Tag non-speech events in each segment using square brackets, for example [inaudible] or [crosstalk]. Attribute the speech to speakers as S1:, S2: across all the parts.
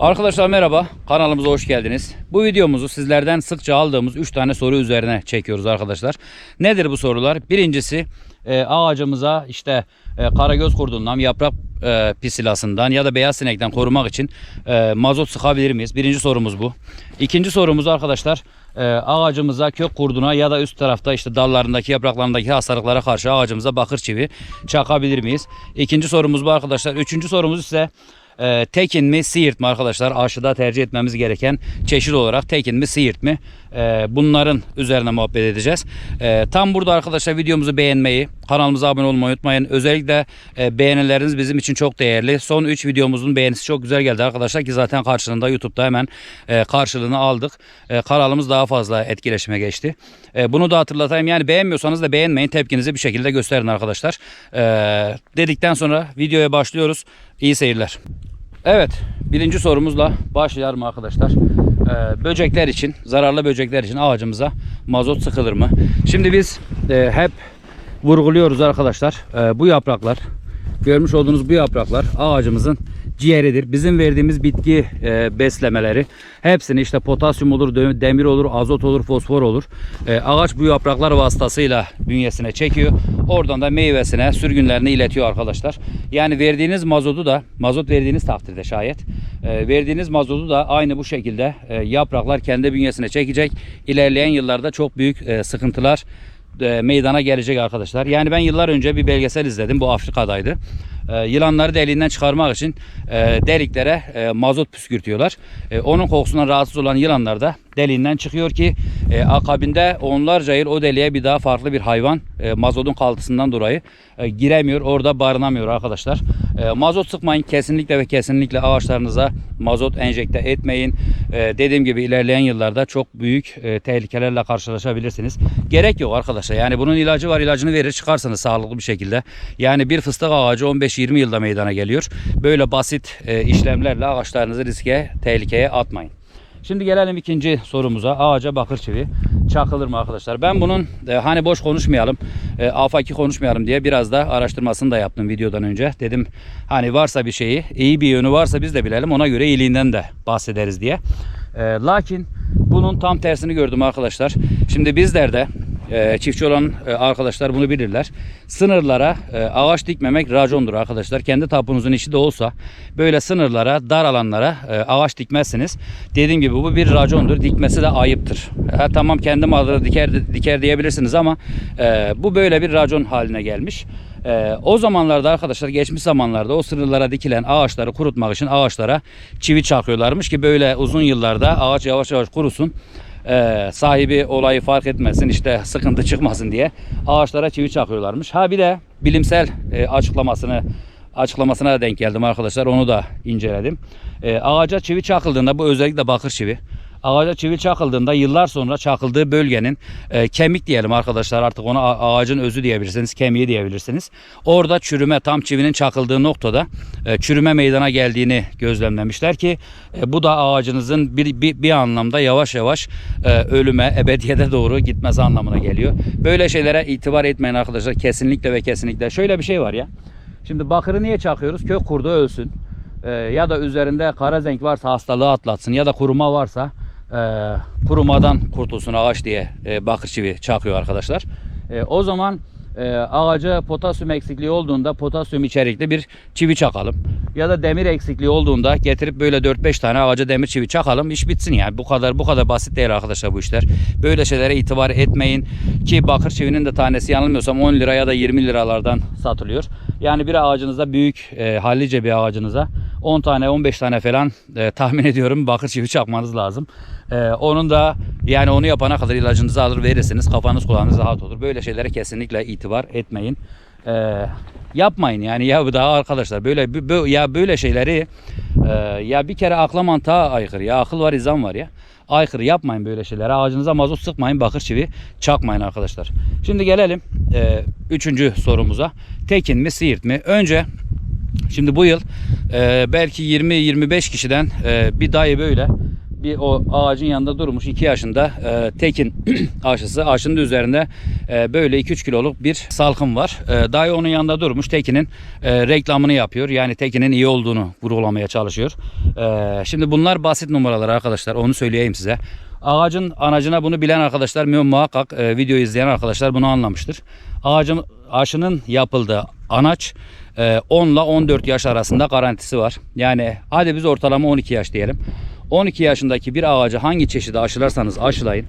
S1: Arkadaşlar merhaba. Kanalımıza hoş geldiniz. Bu videomuzu sizlerden sıkça aldığımız 3 tane soru üzerine çekiyoruz arkadaşlar. Nedir bu sorular? Birincisi e, ağacımıza işte e, karagöz kurdundan, yaprak e, pisilasından ya da beyaz sinekten korumak için e, mazot sıkabilir miyiz? Birinci sorumuz bu. İkinci sorumuz arkadaşlar e, ağacımıza kök kurduna ya da üst tarafta işte dallarındaki yapraklarındaki hastalıklara karşı ağacımıza bakır çivi çakabilir miyiz? İkinci sorumuz bu arkadaşlar. Üçüncü sorumuz ise e, tekin mi siirt mi arkadaşlar aşıda tercih etmemiz gereken çeşit olarak tekin mi siirt mi E, bunların üzerine muhabbet edeceğiz. E, tam burada arkadaşlar videomuzu beğenmeyi kanalımıza abone olmayı unutmayın. Özellikle e, beğenileriniz bizim için çok değerli. Son 3 videomuzun beğenisi çok güzel geldi arkadaşlar ki zaten karşılığında YouTube'da hemen e, karşılığını aldık. E, kanalımız daha fazla etkileşime geçti. E, bunu da hatırlatayım yani beğenmiyorsanız da beğenmeyin tepkinizi bir şekilde gösterin arkadaşlar. E, dedikten sonra videoya başlıyoruz. İyi seyirler. Evet, birinci sorumuzla başlayalım arkadaşlar. Ee, böcekler için, zararlı böcekler için ağacımıza mazot sıkılır mı? Şimdi biz e, hep vurguluyoruz arkadaşlar. E, bu yapraklar, görmüş olduğunuz bu yapraklar ağacımızın ciğeridir. Bizim verdiğimiz bitki e, beslemeleri hepsini işte potasyum olur, demir olur, azot olur, fosfor olur. E, ağaç bu yapraklar vasıtasıyla bünyesine çekiyor. Oradan da meyvesine, sürgünlerini iletiyor arkadaşlar. Yani verdiğiniz mazotu da, mazot verdiğiniz takdirde şayet, e, verdiğiniz mazotu da aynı bu şekilde e, yapraklar kendi bünyesine çekecek. İlerleyen yıllarda çok büyük e, sıkıntılar e, meydana gelecek arkadaşlar. Yani ben yıllar önce bir belgesel izledim. Bu Afrika'daydı. E, yılanları deliğinden çıkarmak için e, deliklere e, mazot püskürtüyorlar. E, onun kokusundan rahatsız olan yılanlar da deliğinden çıkıyor ki akabinde onlarca yıl o deliğe bir daha farklı bir hayvan mazotun kalıntısından dolayı e, giremiyor. Orada barınamıyor arkadaşlar. E, mazot sıkmayın kesinlikle ve kesinlikle ağaçlarınıza mazot enjekte etmeyin. E, dediğim gibi ilerleyen yıllarda çok büyük tehlikelerle karşılaşabilirsiniz. Gerek yok arkadaşlar. Yani bunun ilacı var. ilacını verir çıkarsanız sağlıklı bir şekilde. Yani bir fıstık ağacı 15-20 yılda meydana geliyor. Böyle basit işlemlerle ağaçlarınızı riske, tehlikeye atmayın. Şimdi gelelim ikinci sorumuza. Ağaca bakır çivi çakılır mı arkadaşlar? Ben bunun e, hani boş konuşmayalım, e, afaki konuşmayalım diye biraz da araştırmasını da yaptım videodan önce. Dedim hani varsa bir şeyi, iyi bir yönü varsa biz de bilelim. Ona göre iyiliğinden de bahsederiz diye. E, lakin bunun tam tersini gördüm arkadaşlar. Şimdi bizlerde e, çiftçi olan e, arkadaşlar bunu bilirler. Sınırlara e, ağaç dikmemek racondur arkadaşlar. Kendi tapunuzun içi de olsa böyle sınırlara, dar alanlara e, ağaç dikmezsiniz. Dediğim gibi bu bir racondur. Dikmesi de ayıptır. Ha, tamam kendi malları diker, diker diyebilirsiniz ama bu böyle bir racon haline gelmiş. E, o zamanlarda arkadaşlar geçmiş zamanlarda o sınırlara dikilen ağaçları kurutmak için ağaçlara çivi çakıyorlarmış ki böyle uzun yıllarda ağaç yavaş yavaş kurusun e, sahibi olayı fark etmesin işte sıkıntı çıkmasın diye ağaçlara çivi çakıyorlarmış. Ha bir de bilimsel e, açıklamasını açıklamasına da denk geldim arkadaşlar onu da inceledim. E, ağaca çivi çakıldığında bu özellikle bakır çivi. Ağaca çivi çakıldığında yıllar sonra çakıldığı bölgenin e, kemik diyelim arkadaşlar artık ona ağacın özü diyebilirsiniz, kemiği diyebilirsiniz. Orada çürüme tam çivinin çakıldığı noktada e, çürüme meydana geldiğini gözlemlemişler ki e, bu da ağacınızın bir, bir, bir anlamda yavaş yavaş e, ölüme, ebediyete doğru gitmesi anlamına geliyor. Böyle şeylere itibar etmeyin arkadaşlar kesinlikle ve kesinlikle. Şöyle bir şey var ya. Şimdi bakırı niye çakıyoruz? Kök kurdu ölsün. E, ya da üzerinde kara zenk varsa hastalığı atlatsın ya da kuruma varsa e, kurumadan kurtulsun ağaç diye e, bakır çivi çakıyor arkadaşlar. E, o zaman e, ağaca potasyum eksikliği olduğunda potasyum içerikli bir çivi çakalım. Ya da demir eksikliği olduğunda getirip böyle 4-5 tane ağaca demir çivi çakalım. iş bitsin yani. Bu kadar bu kadar basit değil arkadaşlar bu işler. Böyle şeylere itibar etmeyin ki bakır çivinin de tanesi yanılmıyorsam 10 lira ya da 20 liralardan satılıyor. Yani bir ağacınıza büyük e, hallice bir ağacınıza 10 tane 15 tane falan e, tahmin ediyorum bakır çivi çakmanız lazım. E, onun da yani onu yapana kadar ilacınızı alır verirsiniz. Kafanız kulağınız rahat olur. Böyle şeylere kesinlikle itibar etmeyin. E, yapmayın yani ya bu daha arkadaşlar böyle bö- bö- ya böyle şeyleri e, ya bir kere akla mantığa aykırı ya akıl var izan var ya aykırı yapmayın böyle şeyleri ağacınıza mazot sıkmayın bakır çivi çakmayın arkadaşlar şimdi gelelim e, üçüncü sorumuza tekin mi siirt mi önce Şimdi bu yıl e, belki 20-25 kişiden e, bir dayı böyle bir o ağacın yanında durmuş 2 yaşında e, tekin [clears throat] aşısı. Aşının üzerinde e, böyle 2-3 kiloluk bir salkım var. E, dayı onun yanında durmuş tekinin e, reklamını yapıyor. Yani tekinin iyi olduğunu vurgulamaya çalışıyor. E, şimdi bunlar basit numaralar arkadaşlar onu söyleyeyim size. Ağacın anacına bunu bilen arkadaşlar mu- muhakkak e, video izleyen arkadaşlar bunu anlamıştır. Ağacın aşının yapıldığı anaç e, 10 ile 14 yaş arasında garantisi var. Yani hadi biz ortalama 12 yaş diyelim. 12 yaşındaki bir ağacı hangi çeşidi aşılarsanız aşılayın.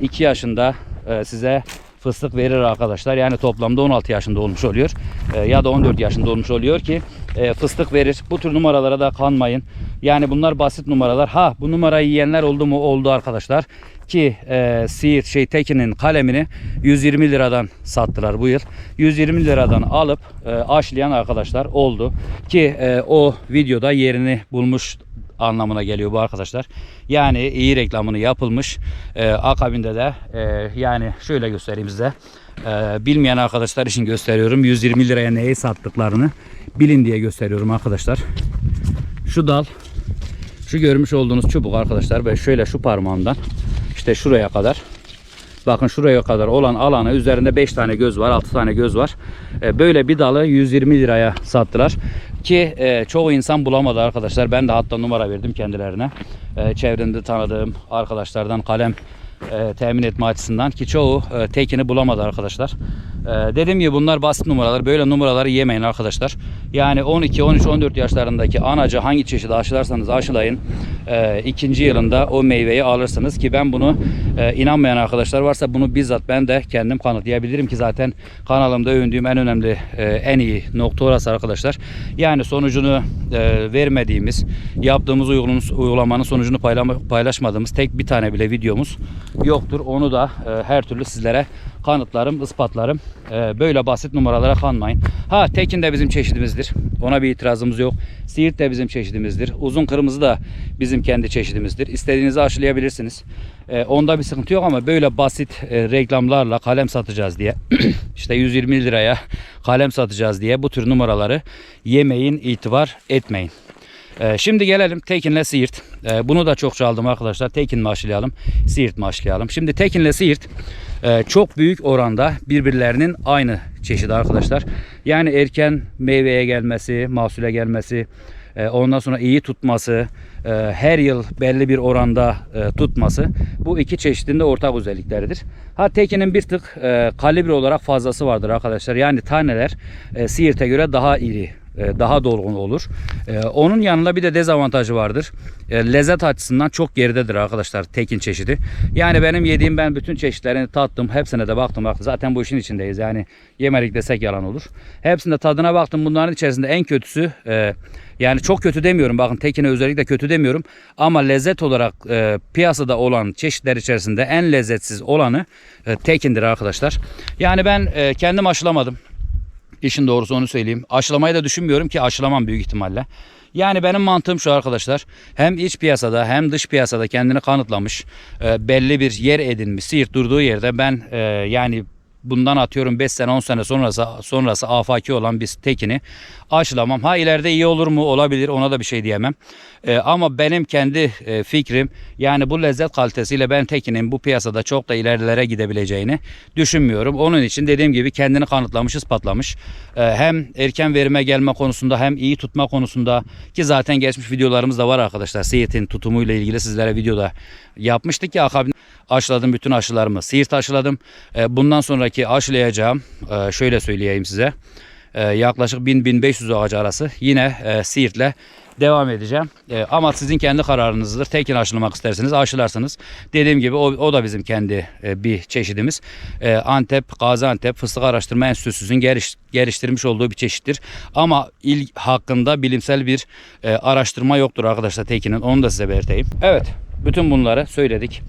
S1: 2 yaşında e, size fıstık verir arkadaşlar. Yani toplamda 16 yaşında olmuş oluyor. E, ya da 14 yaşında olmuş oluyor ki e, fıstık verir. Bu tür numaralara da kanmayın. Yani bunlar basit numaralar. Ha bu numarayı yiyenler oldu mu? Oldu arkadaşlar. Ki e, Siirt şey Tekin'in kalemini 120 liradan sattılar bu yıl. 120 liradan alıp e, aşlayan arkadaşlar oldu. Ki e, o videoda yerini bulmuş anlamına geliyor bu arkadaşlar. Yani iyi reklamını yapılmış. Ee, akabinde de e, yani şöyle göstereyim size. Ee, bilmeyen arkadaşlar için gösteriyorum. 120 liraya neyi sattıklarını bilin diye gösteriyorum arkadaşlar. Şu dal şu görmüş olduğunuz çubuk arkadaşlar ve şöyle şu parmağımdan işte şuraya kadar Bakın şuraya kadar olan alanı üzerinde 5 tane göz var, 6 tane göz var. E, Böyle bir dalı 120 liraya sattılar. Ki e, çoğu insan bulamadı arkadaşlar. Ben de hatta numara verdim kendilerine. E, çevremde tanıdığım arkadaşlardan kalem e, temin etme açısından ki çoğu e, tekini bulamadı arkadaşlar. E, dediğim gibi bunlar basit numaralar. Böyle numaraları yemeyin arkadaşlar. Yani 12, 13, 14 yaşlarındaki anacı hangi çeşidi aşılarsanız aşılayın. E, ikinci yılında o meyveyi alırsınız ki ben bunu e, inanmayan arkadaşlar varsa bunu bizzat ben de kendim kanıtlayabilirim ki zaten kanalımda övündüğüm en önemli e, en iyi nokta orası arkadaşlar. Yani sonucunu e, vermediğimiz yaptığımız uygulamanın, sonucunu payla- paylaşmadığımız tek bir tane bile videomuz yoktur. Onu da e, her türlü sizlere kanıtlarım, ispatlarım. E, böyle basit numaralara kanmayın. Ha Tekin de bizim çeşidimizdir. Ona bir itirazımız yok. Siirt de bizim çeşidimizdir. Uzun kırmızı da bizim kendi çeşidimizdir. İstediğinizi aşılayabilirsiniz. E, onda bir sıkıntı yok ama böyle basit e, reklamlarla kalem satacağız diye [clears throat] işte 120 liraya kalem satacağız diye bu tür numaraları yemeyin, itibar etmeyin. Ee, şimdi gelelim Tekin'le Siirt. Ee, bunu da çok çaldım arkadaşlar. Tekin mi aşılayalım, Siirt mi aşılayalım? Şimdi Tekin'le Siirt e, çok büyük oranda birbirlerinin aynı çeşidi arkadaşlar. Yani erken meyveye gelmesi, mahsule gelmesi, e, ondan sonra iyi tutması, e, her yıl belli bir oranda tutması bu iki çeşidin de ortak özellikleridir. Ha Tekin'in bir tık kalibre olarak fazlası vardır arkadaşlar. Yani taneler Siirt'e göre daha iri daha dolgun olur. E, Onun yanında bir de dezavantajı vardır. E, Lezzet açısından çok geridedir arkadaşlar tekin çeşidi. Yani benim yediğim ben bütün çeşitlerini tattım. Hepsine de baktım. baktım. Zaten bu işin içindeyiz. Yani yemedik desek yalan olur. Hepsinde tadına baktım. Bunların içerisinde en kötüsü e, yani çok kötü demiyorum. Bakın tekine özellikle kötü demiyorum. Ama lezzet olarak e, piyasada olan çeşitler içerisinde en lezzetsiz olanı e, tekindir arkadaşlar. Yani ben e, kendim aşılamadım. İşin doğrusu onu söyleyeyim. Aşılamayı da düşünmüyorum ki aşılamam büyük ihtimalle. Yani benim mantığım şu arkadaşlar. Hem iç piyasada hem dış piyasada kendini kanıtlamış. e, belli bir yer edinmiş. Siirt durduğu yerde ben e, yani bundan atıyorum 5 sene 10 sene sonrası sonrası afaki olan bir tekini aşılamam. Ha ileride iyi olur mu? Olabilir. Ona da bir şey diyemem. E, ama benim kendi e, fikrim yani bu lezzet kalitesiyle ben tekinin bu piyasada çok da ilerilere gidebileceğini düşünmüyorum. Onun için dediğim gibi kendini kanıtlamış, ispatlamış. E, hem erken verime gelme konusunda hem iyi tutma konusunda ki zaten geçmiş videolarımız da var arkadaşlar. Siirt'in tutumuyla ilgili sizlere videoda yapmıştık ya akabinde aşıladım bütün aşılarımı. Siirt aşıladım. E, bundan sonraki aşılayacağım e, şöyle söyleyeyim size. E, yaklaşık 1000-1500 ağacı arası yine Siirt'le devam edeceğim. Ama sizin kendi kararınızdır. Tekin aşılamak isterseniz aşılarsınız. Dediğim gibi o, da bizim kendi bir çeşidimiz. Antep, Gaziantep Fıstık Araştırma Enstitüsü'nün geliş, geliştirmiş olduğu bir çeşittir. Ama il hakkında bilimsel bir araştırma yoktur arkadaşlar Tekin'in. Onu da size belirteyim. Evet. Bütün bunları söyledik.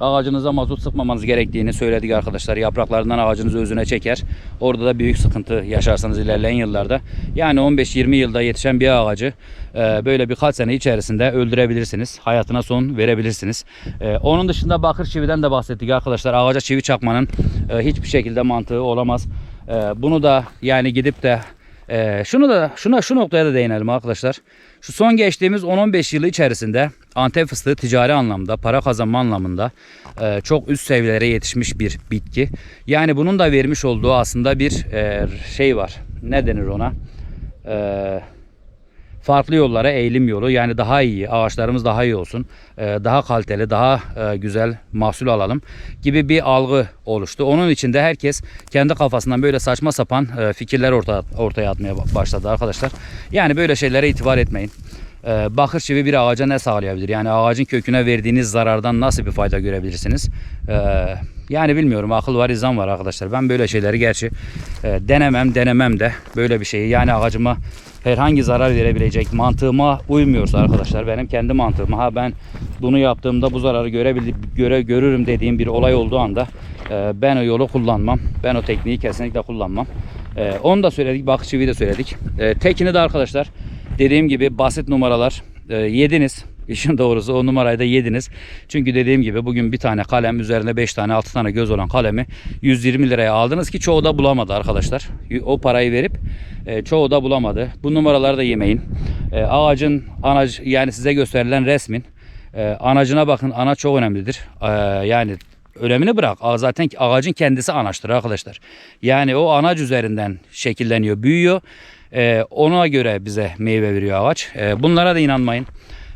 S1: Ağacınıza mazot sıkmamanız gerektiğini söyledik arkadaşlar. Yapraklarından ağacınızı özüne çeker. Orada da büyük sıkıntı yaşarsanız ilerleyen yıllarda. Yani 15-20 yılda yetişen bir ağacı e, böyle birkaç sene içerisinde öldürebilirsiniz. Hayatına son verebilirsiniz. E, Onun dışında bakır çividen de bahsettik arkadaşlar. Ağaca çivi çakmanın e, hiçbir şekilde mantığı olamaz. Bunu da yani gidip de şunu da şuna şu noktaya da değinelim arkadaşlar. Şu son geçtiğimiz 10-15 yılı içerisinde Antep fıstığı ticari anlamda, para kazanma anlamında e, çok üst seviyelere yetişmiş bir bitki. Yani bunun da vermiş olduğu aslında bir e, şey var. Ne denir ona? Eee farklı yollara eğilim yolu yani daha iyi ağaçlarımız daha iyi olsun e, daha kaliteli daha e, güzel mahsul alalım gibi bir algı oluştu. Onun için de herkes kendi kafasından böyle saçma sapan e, fikirler ortaya, ortaya atmaya başladı arkadaşlar. Yani böyle şeylere itibar etmeyin. E, Bakır çivi bir ağaca ne sağlayabilir? Yani ağacın köküne verdiğiniz zarardan nasıl bir fayda görebilirsiniz? E, Yani bilmiyorum akıl var izan var arkadaşlar. Ben böyle şeyleri gerçi e, denemem denemem de böyle bir şeyi yani ağacıma herhangi zarar verebilecek mantığıma uymuyorsa arkadaşlar benim kendi mantığıma ha ben bunu yaptığımda bu zararı görebil göre görürüm dediğim bir olay olduğu anda e, ben o yolu kullanmam. Ben o tekniği kesinlikle kullanmam. E, onu da söyledik. Bakır çiviyi de söyledik. Tekini de arkadaşlar dediğim gibi basit numaralar e, yediniz. [laughs] İşin doğrusu o numarayı da yediniz. Çünkü dediğim gibi bugün bir tane kalem üzerinde 5 tane 6 tane göz olan kalemi 120 liraya aldınız ki çoğu da bulamadı arkadaşlar. O parayı verip e, çoğu da bulamadı. Bu numaraları da yemeyin. E, ağacın anacı yani size gösterilen resmin e, anacına bakın. Ana çok önemlidir. E, yani önemini bırak. Zaten ağacın kendisi anaçtır arkadaşlar. Yani o anaç üzerinden şekilleniyor, büyüyor. E, ona göre bize meyve veriyor ağaç. E, bunlara da inanmayın.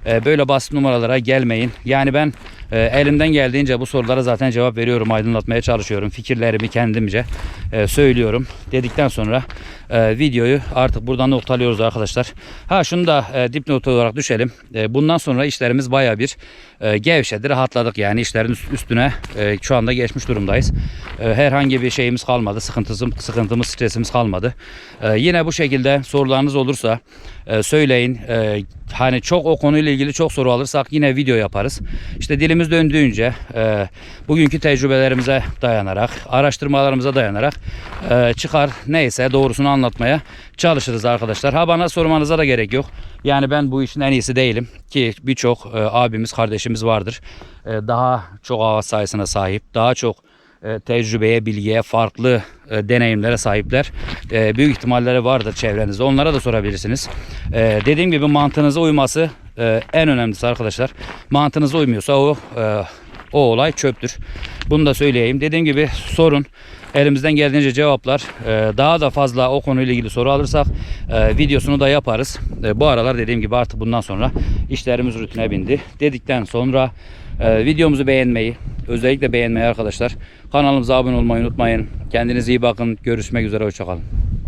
S1: E, böyle basit numaralara gelmeyin. Yani ben e, elimden geldiğince bu sorulara zaten cevap veriyorum, aydınlatmaya çalışıyorum. Fikirlerimi kendimce e, söylüyorum. Dedikten sonra e, videoyu artık buradan noktalıyoruz arkadaşlar. Ha şunu da e, dipnot olarak düşelim. E, bundan sonra işlerimiz baya bir e, gevşedi, rahatladık. Yani işlerin üst- üstüne e, şu anda geçmiş durumdayız. E, herhangi bir şeyimiz kalmadı, sıkıntısı, sıkıntımız, stresimiz kalmadı. E, yine bu şekilde sorularınız olursa e, söyleyin. E, hani çok o konuyla ilgili çok soru alırsak yine video yaparız. İşte dilimiz döndüğünce e, bugünkü tecrübelerimize dayanarak, araştırmalarımıza dayanarak e, çıkar neyse doğrusunu anlatmaya çalışırız arkadaşlar. Ha bana sormanıza da gerek yok. Yani ben bu işin en iyisi değilim ki birçok e, abimiz, kardeşimiz vardır. E, daha çok ağaç sayısına sahip, daha çok e, tecrübeye, bilgiye, farklı e, deneyimlere sahipler. E, büyük ihtimalleri vardır çevrenizde. Onlara da sorabilirsiniz. E, dediğim gibi mantığınıza uyması e, en önemlisi arkadaşlar. Mantığınıza uymuyorsa o e, o olay çöptür. Bunu da söyleyeyim. Dediğim gibi sorun. Elimizden geldiğince cevaplar. E, daha da fazla o konuyla ilgili soru alırsak e, videosunu da yaparız. E, bu aralar dediğim gibi artık bundan sonra işlerimiz rutine bindi. Dedikten sonra ee, videomuzu beğenmeyi, özellikle beğenmeyi arkadaşlar. Kanalımıza abone olmayı unutmayın. Kendinize iyi bakın. Görüşmek üzere. Hoşçakalın.